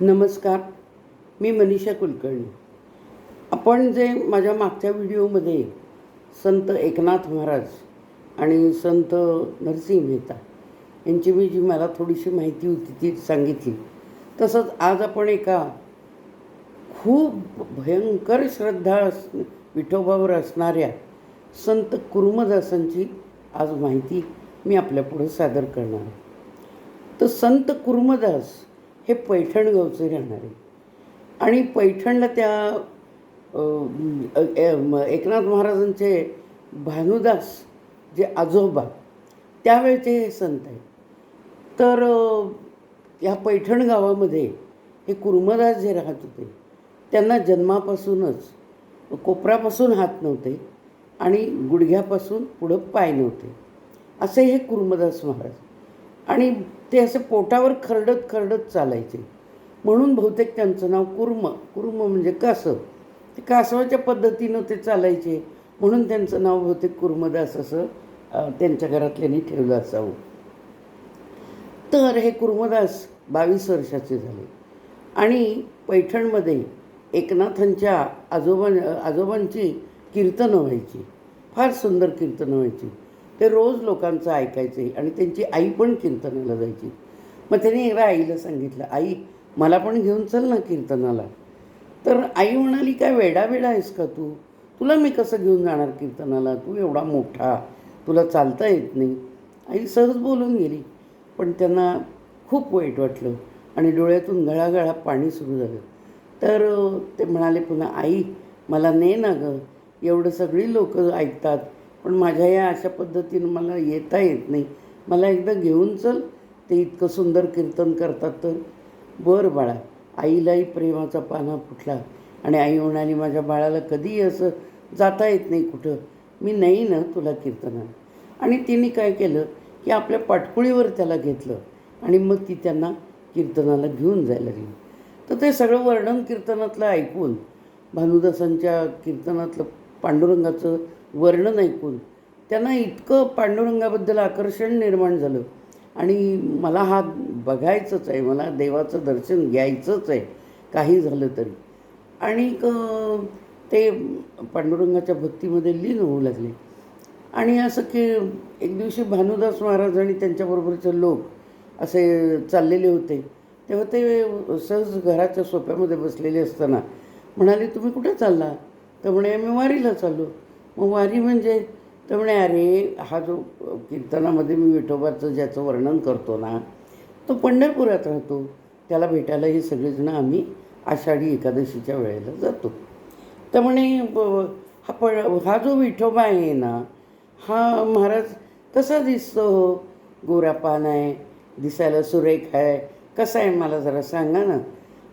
नमस्कार मी मनीषा कुलकर्णी. आपण जे माझ्या मागच्या व्हिडिओमध्ये संत एकनाथ महाराज आणि संत नरसिंह मेहता यांची मी जी मला थोडीशी माहिती होती ती सांगितली तसंच आज आपण एका खूप भयंकर श्रद्धा अस विठोबावर असणाऱ्या संत कुर्मदासांची आज माहिती मी आपल्यापुढे सादर करणार आहे. तर संत कुर्मदास हे पैठण गावचे राहणारे आणि पैठणला त्या एकनाथ महाराजांचे भानुदास जे आजोबा त्यावेळचे हे संत आहेत. तर ह्या या पैठण गावामध्ये हे कुर्मदास जे राहत होते त्यांना जन्मापासूनच कोपरापासून हात नव्हते आणि गुडघ्यापासून पुढं पाय नव्हते. असे हे कुर्मदास महाराज. आणि ते असे पोटावर खरडत खरडत चालायचे. म्हणून बहुतेक त्यांचं नाव कुर्म. कुर्म म्हणजे कासव. ते कासवाच्या पद्धतीनं ते चालायचे. म्हणून त्यांचं नाव बहुतेक कुर्मदास असं त्यांच्या घरातल्यांनी ठेवलं असावं. तर हे कुर्मदास बावीस वर्षाचे झाले. आणि पैठणमध्ये एकनाथांच्या आजोबा आजोबांची कीर्तनं व्हायची. फार सुंदर कीर्तनं व्हायची. ते रोज लोकांचं ऐकायचे आणि त्यांची आई पण कीर्तनाला जायची. मग त्याने एकदा आईला सांगितलं आई मला पण घेऊन चल ना कीर्तनाला. तर आई म्हणाली काय वेडा वेडा आहेस का तू? तुला मी कसं घेऊन जाणार कीर्तनाला? तू एवढा मोठा तुला चालता येत नाही. आई सहज बोलून गेली पण त्यांना खूप वाईट वाटलं आणि डोळ्यातून गळागळा पाणी सुरू झालं. तर ते म्हणाले पुन्हा आई मला ने ना गं एवढं सगळी लोक ऐकतात पण माझ्या या अशा पद्धतीनं मला येता येत नाही. मला एकदा घेऊन चल. ते इतकं सुंदर कीर्तन करतात तर. बरं बाळा आईलाही प्रेमाचा पाना फुटला आणि आई म्हणाली माझ्या बाळाला कधीही असं जाता येत नाही कुठं. मी नाही ना तुला कीर्तना आणि तिने काय केलं की आपल्या पाटकुळीवर त्याला घेतलं आणि मग ती त्यांना कीर्तनाला घेऊन जायला लागली तर ते सगळं वर्णन कीर्तनातलं ऐकून भानुदासांच्या कीर्तनातलं पांडुरंगाचं वर्णन ऐकून त्यांना इतकं पांडुरंगाबद्दल आकर्षण निर्माण झालं. आणि मला हा बघायचंच आहे मला देवाचं दर्शन घ्यायचंच आहे काही झालं तरी. आणि ते पांडुरंगाच्या भक्तीमध्ये लीन होऊ लागले. आणि असं की एक दिवशी भानुदास महाराज आणि त्यांच्याबरोबरचे लोक असे चाललेले होते. तेव्हा ते सहज घराच्या सोप्यामध्ये बसलेले असताना म्हणाले तुम्ही कुठे चालला? तर म्हणे आम्ही वारीला चाललो. मग वारी म्हणजे तर म्हणे अरे हा जो कीर्तनामध्ये मी विठोबाचं ज्याचं वर्णन करतो ना तो पंढरपुरात राहतो. त्याला भेटायला हे सगळेजण आम्ही आषाढी एकादशीच्या वेळेला जातो. तर म्हणे हा प हा जो विठोबा आहे ना हा महाराज कसा दिसतो? हो गोरापान आहे दिसायला सुरेख आहे. कसा आहे मला जरा सांगा ना.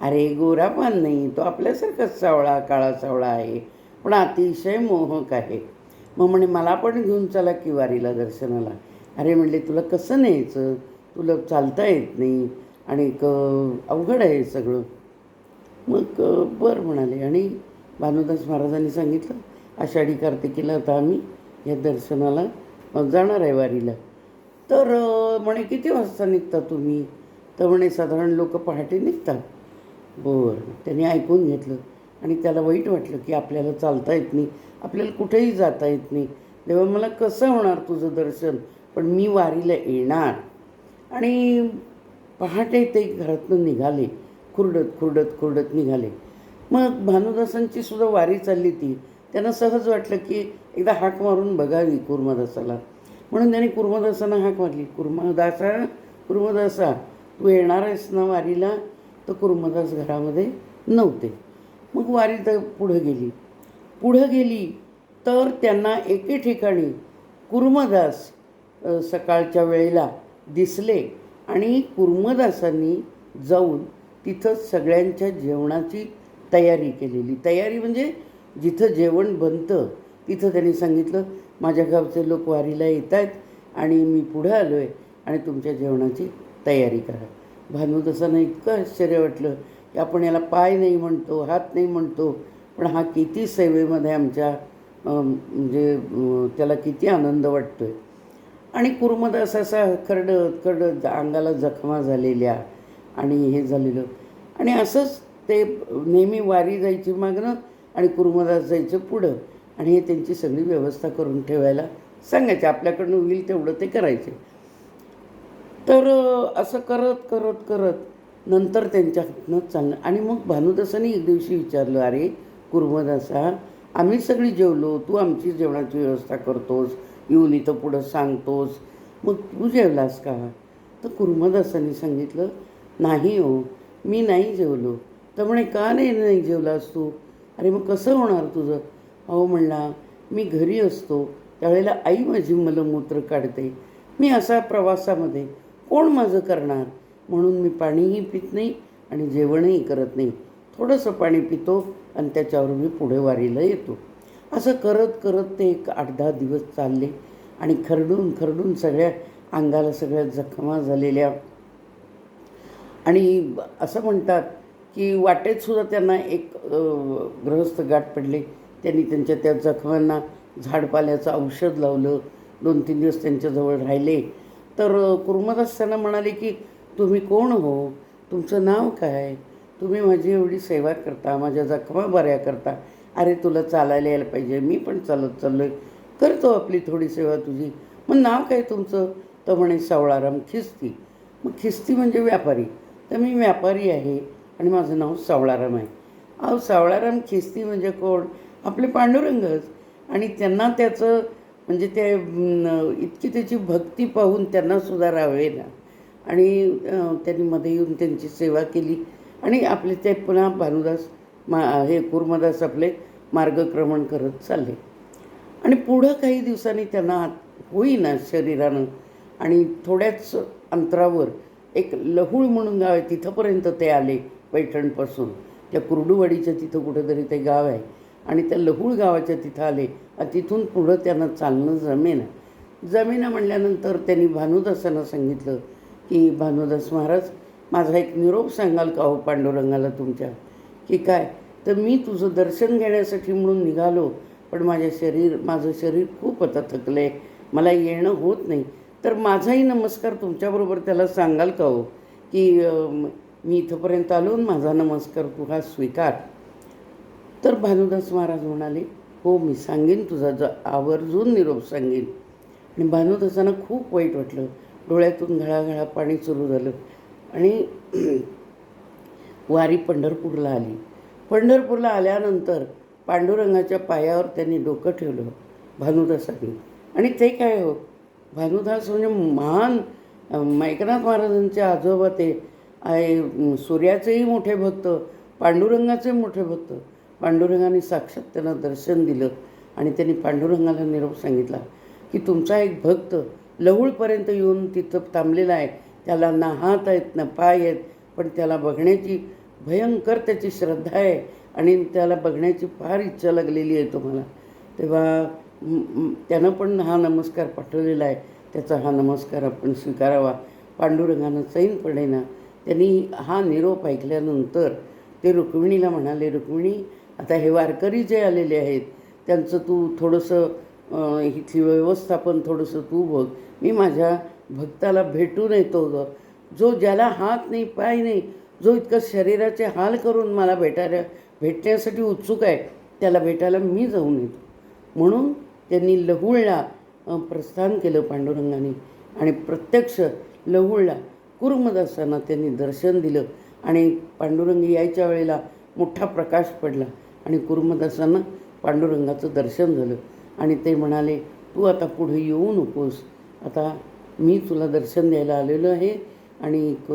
अरे गोरापान नाही तो आपल्यासारखाच सावळा काळा सावळा आहे. पण अतिशय मोहक आहे. मग म्हणे मला पण घेऊन चला की वारीला दर्शनाला. अरे म्हणले तुला कसं न्यायचं? तुला चालता येत नाही आणि क अवघड आहे सगळं. मग बरं म्हणाले आणि भानुदास महाराजांनी सांगितलं आषाढी कार्तिकीला आता आम्ही या दर्शनाला जाणार आहे वारीला. तर म्हणे किती वाजता निघता तुम्ही? तर म्हणे साधारण लोक पहाटे निघतात. बरं. त्यांनी ऐकून घेतलं. आणि त्याला वाईट वाटलं की आपल्याला चालता येत नाही आपल्याला कुठेही जाता येत नाही. तेव्हा मला कसं होणार तुझं दर्शन? पण मी वारीला येणार. आणि पहाटे ते घरातनं निघाले. खुरडत खुरडत खुरडत निघाले. मग भानुदासांची सुद्धा वारी चालली ती. त्यांना सहज वाटलं की एकदा हाक मारून बघावी कुर्मदासाला. म्हणून त्यांनी कुर्मदासांना हाक मारली. कुर्मदासा कुर्मदासा तू येणार आहेस ना वारीला? तर कुर्मदास घरामध्ये नव्हते. मग वारी तर पुढं गेली. पुढं गेली तर त्यांना एके ठिकाणी कुर्मदास सकाळच्या वेळेला दिसले आणि कुर्मदासांनी जाऊन तिथं सगळ्यांच्या जेवणाची तयारी केलेली. तयारी म्हणजे जिथं जेवण बनतं तिथं त्यांनी सांगितलं माझ्या गावचे लोक वारीला येत आहेत आणि मी पुढं आलो आहे आणि तुमच्या जेवणाची तयारी करा. भानुदासांना इतकं आश्चर्य वाटलं. की आपण याला पाय नाही म्हणतो हात नाही म्हणतो पण हा किती सेवेमध्ये आमच्या म्हणजे त्याला किती आनंद वाटतो आहे आणि कुर्मदास असा खरडत खरडत अंगाला जखमा झालेल्या आणि हे झालेलं. आणि असंच ते नेहमी वारी जायची मागणं आणि कुर्मदास जायचं पुढं. आणि हे त्यांची सगळी व्यवस्था करून ठेवायला सांगायचे. आपल्याकडनं होईल तेवढं ते करायचे. तर असं करत करत करत नंतर त्यांच्याकडनं चालणं. आणि मग भानुदासाने एक दिवशी विचारलं अरे कुर्मदासा आम्ही सगळी जेवलो तू आमची जेवणाची व्यवस्था करतोस येऊन इथं पुढं सांगतोस. मग तू जेवलास का? तर कुर्मदासांनी सांगितलं नाही हो मी नाही जेवलो. तर म्हणे का नाही नाही जेवलास तू? अरे मग कसं होणार तुझं? अहो म्हणला मी घरी असतो त्यावेळेला आई माझी मलमूत्र काढते. मी असा प्रवासामध्ये कोण माझं करणार? म्हणून मी पाणीही पित नाही आणि जेवणही करत नाही. थोडंसं पाणी पितो आणि त्याच्यावर मी पुढे वारीला येतो. असं करत करत ते एक आठ दहा दिवस चालले आणि खरडून खरडून सगळ्या अंगाला सगळ्या जखमा झालेल्या आणि असं म्हणतात की वाटेत सुद्धा त्यांना एक गृहस्थ गाठ पडले. त्यांनी त्यांच्या त्या जखमांना झाडपाल्याचं औषध लावलं. दोन तीन दिवस त्यांच्याजवळ राहिले. तर कुर्मदास त्यांना म्हणाले की तुम्ही कोण हो? तुमचं नाव काय? तुम्ही माझी एवढी सेवा करता माझ्या जखमा बऱ्या करता. अरे तुला चालायला यायला पाहिजे. मी पण चालत चाललो आहे करतो आपली थोडी सेवा तुझी. मग नाव काय तुमचं? तर म्हणे सावळाराम खिस्ती. मग खिस्ती म्हणजे व्यापारी. तर मी व्यापारी आहे आणि माझं नाव सावळाराम आहे. अहो सावळाराम खिस्ती म्हणजे कोण? आपले पांडुरंगच. आणि त्यांना त्याचं म्हणजे ते इतकी त्याची भक्ती पाहून त्यांना सुद्धा राहावे ना. आणि त्यांनी मध्ये येऊन त्यांची सेवा केली. आणि आपले ते पुन्हा भानुदास मा हे कुर्मदास आपले मार्गक्रमण करत चालले. आणि पुढं काही दिवसांनी त्यांना होईना शरीरानं. आणि थोड्याच अंतरावर एक लहूळ म्हणून गाव आहे तिथंपर्यंत ते आले पैठणपासून. त्या कुर्डुवाडीच्या तिथं कुठंतरी ते गाव आहे. आणि त्या लहूळ गावाच्या तिथं आले. तिथून पुढं त्यांना चालणं जमेना. जमेना म्हणल्यानंतर त्यांनी भानुदासांना सांगितलं की भानुदास महाराज माझा एक निरोप सांगाल का हो पांडुरंगाला तुमच्या? की काय? तर मी तुझं दर्शन घेण्यासाठी म्हणून निघालो पण माझे शरीर माझं शरीर खूप आता थकलं आहे मला येणं होत नाही. तर माझाही नमस्कार तुमच्याबरोबर त्याला सांगाल का हो? की मी इथंपर्यंत आलो माझा नमस्कार तू हा स्वीकार. तर भानुदास महाराज म्हणाले हो मी सांगेन तुझा ज आवर्जून निरोप सांगेन. आणि भानुदासांना खूप वाईट वाटलं. डोळ्यातून घळाघळा पाणी सुरू झालं. आणि वारी पंढरपूरला आली. पंढरपूरला आल्यानंतर पांडुरंगाच्या पायावर त्यांनी डोकं ठेवलं भानुदासांनी. आणि ते काय हो? भानुदास म्हणजे महान मैकनाथ महाराजांचे आजोबा ते आहे सूर्याचेही मोठे भक्त पांडुरंगाचे मोठे भक्त. पांडुरंगाने साक्षात त्यांना दर्शन दिलं आणि त्यांनी पांडुरंगाला निरोप सांगितला की तुमचा एक भक्त लहूळपर्यंत येऊन तिथं थांबलेला आहे. त्याला ना हात आहेत ना पाय आहेत पण त्याला बघण्याची भयंकर त्याची श्रद्धा आहे आणि त्याला बघण्याची फार इच्छा लागलेली आहे तुम्हाला. तेव्हा त्यानं पण हा नमस्कार पाठवलेला आहे. त्याचा हा नमस्कार आपण स्वीकारावा. पांडुरंगानं सैन पडेना त्यांनी हा निरोप ऐकल्यानंतर ते रुक्मिणीला म्हणाले रुक्मिणी आता हे वारकरी जे आलेले आहेत त्यांचं तू थोडंसं इथली व्यवस्थापन थोडंसं तू बघ. मी माझ्या भक्ताला भेटून येतो ग. जो ज्याला हात नाही पाय नाही जो इतकं शरीराचे हाल करून मला भेटायला भेटण्यासाठी उत्सुक आहे त्याला भेटायला मी जाऊन येतो. म्हणून त्यांनी लहुळला प्रस्थान केलं पांडुरंगाने. आणि प्रत्यक्ष लहुळला कुर्मदासांना त्यांनी दर्शन दिलं. आणि पांडुरंग यायच्या वेळेला मोठा प्रकाश पडला आणि कुर्मदासांना पांडुरंगाचं दर्शन झालं. आणि ते म्हणाले तू आता पुढे येऊ नकोस. आता मी तुला दर्शन द्यायला आलेलो आहे आणि एक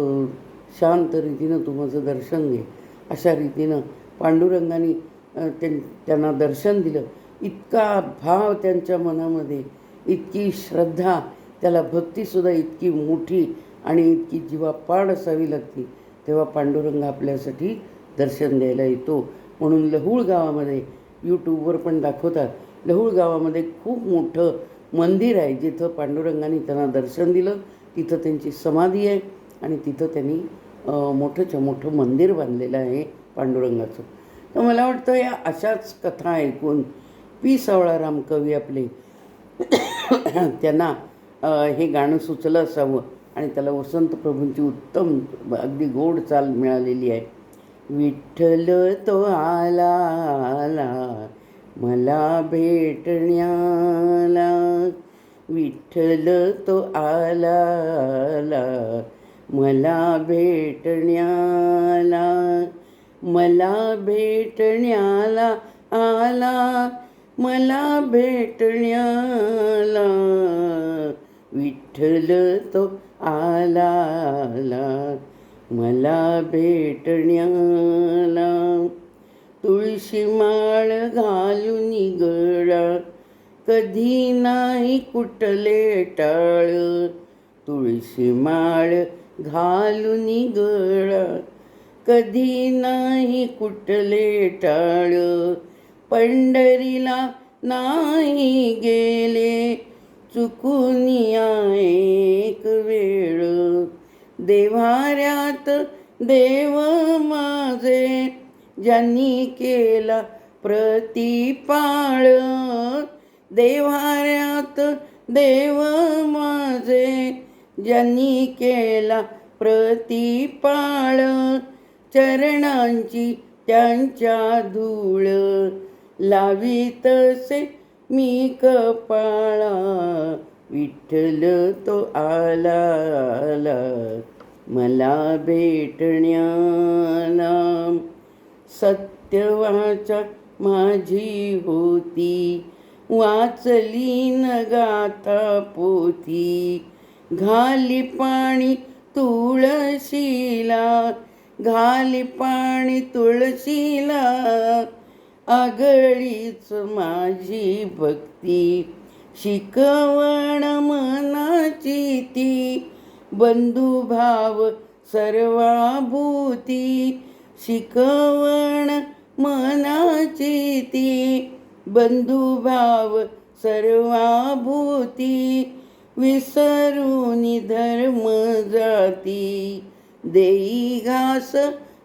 शांत रीतीनं तू माझं दर्शन घे. अशा रीतीनं पांडुरंगाने त्यां त्यांना दर्शन दिलं. इतका भाव त्यांच्या मनामध्ये इतकी श्रद्धा त्याला भक्तीसुद्धा इतकी मोठी आणि इतकी जीवापाड असावी लागते तेव्हा पांडुरंग आपल्यासाठी दर्शन द्यायला येतो. म्हणून लहूळ गावामध्ये यूट्यूबवर पण दाखवतात. लहूळ गावामध्ये खूप मोठं मंदिर आहे जिथं पांडुरंगाने त्यांना दर्शन दिलं तिथं त्यांची समाधी आहे आणि तिथं त्यांनी अं, मोठंच्या मोठं मंदिर बांधलेलं आहे पांडुरंगाचं. तर मला वाटतं या अशाच कथा ऐकून पी सावळाराम कवी आपले त्यांना हे गाणं सुचलं असावं आणि त्याला वसंत प्रभूंची उत्तम अगदी गोड चाल मिळालेली आहे. विठ्ठल तो आला आला मला भेटण्याला विठ्ठल तो आला मला भेटण्याला मला भेटण्याला आला. मला भेटण्याला विठ्ठल तो आला मला भेटण्याला तुळशी माळ घालून गळा कधी नाही कुटले टाळ. तुळशी माळ घालून गळा कधी नाही कुटले टाळ. पंढरीला नाही गेले. चुकून एक वेळ. देवाऱ्यात देव माझे ज्यांनी केला प्रतिपाळ. देवाऱ्यात देव माझे ज्यांनी केला प्रतिपाळ. चरणांची त्यांच्या धूळ लावीतसे मी कपाळा. विठ्ठल तो आला आला मला भेटण्याला. सत्यवाचा माझी होती. वाचली न गाथा पोथी. घाली पाणी तुळशीला घाली पाणी तुळशीला. आगळीच माझी भक्ती. शिकवण मनाची ती. बंधुभाव सर्वाभूती. शिकवण मनाची ती. बंधुभाव सर्वाभूती विसरून धर्म जाती. देई घास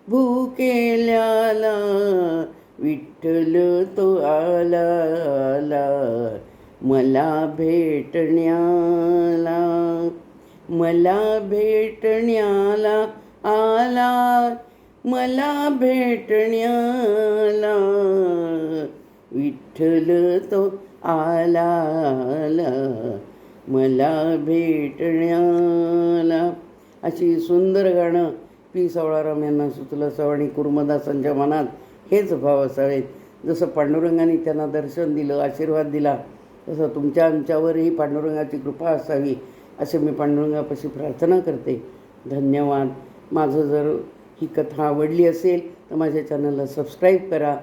भूकेल्याला विठ्ठल तो आला आला मला भेटण्याला मला भेटण्याला आला. मला भेटण्याला विठ्ठल तो आला आला मला भेटण्याला. अशी सुंदर गाणं पी सवळाराम यांना सुचलं. सव आणि कुर्मदासांच्या मनात हेच भाव असावेत. जसं पांडुरंगाने त्यांना दर्शन दिलं आशीर्वाद दिला तसं तुमच्या आमच्यावरही पांडुरंगाची कृपा असावी असे मी पांडुरंगापाशी प्रार्थना करते. धन्यवाद. माझं जर ही कथा आवडली असेल तर माझ्या चॅनलला सबस्क्राईब करा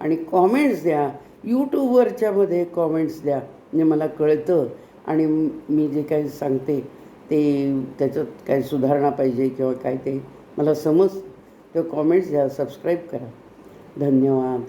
आणि कॉमेंट्स द्या. यूट्यूबवरच्यामध्ये कॉमेंट्स द्या म्हणजे मला कळतं आणि मी जे काही सांगते ते त्याच्यात काय सुधारणा पाहिजे किंवा काय ते मला समज तर कॉमेंट्स द्या सबस्क्राईब करा. धन्यवाद.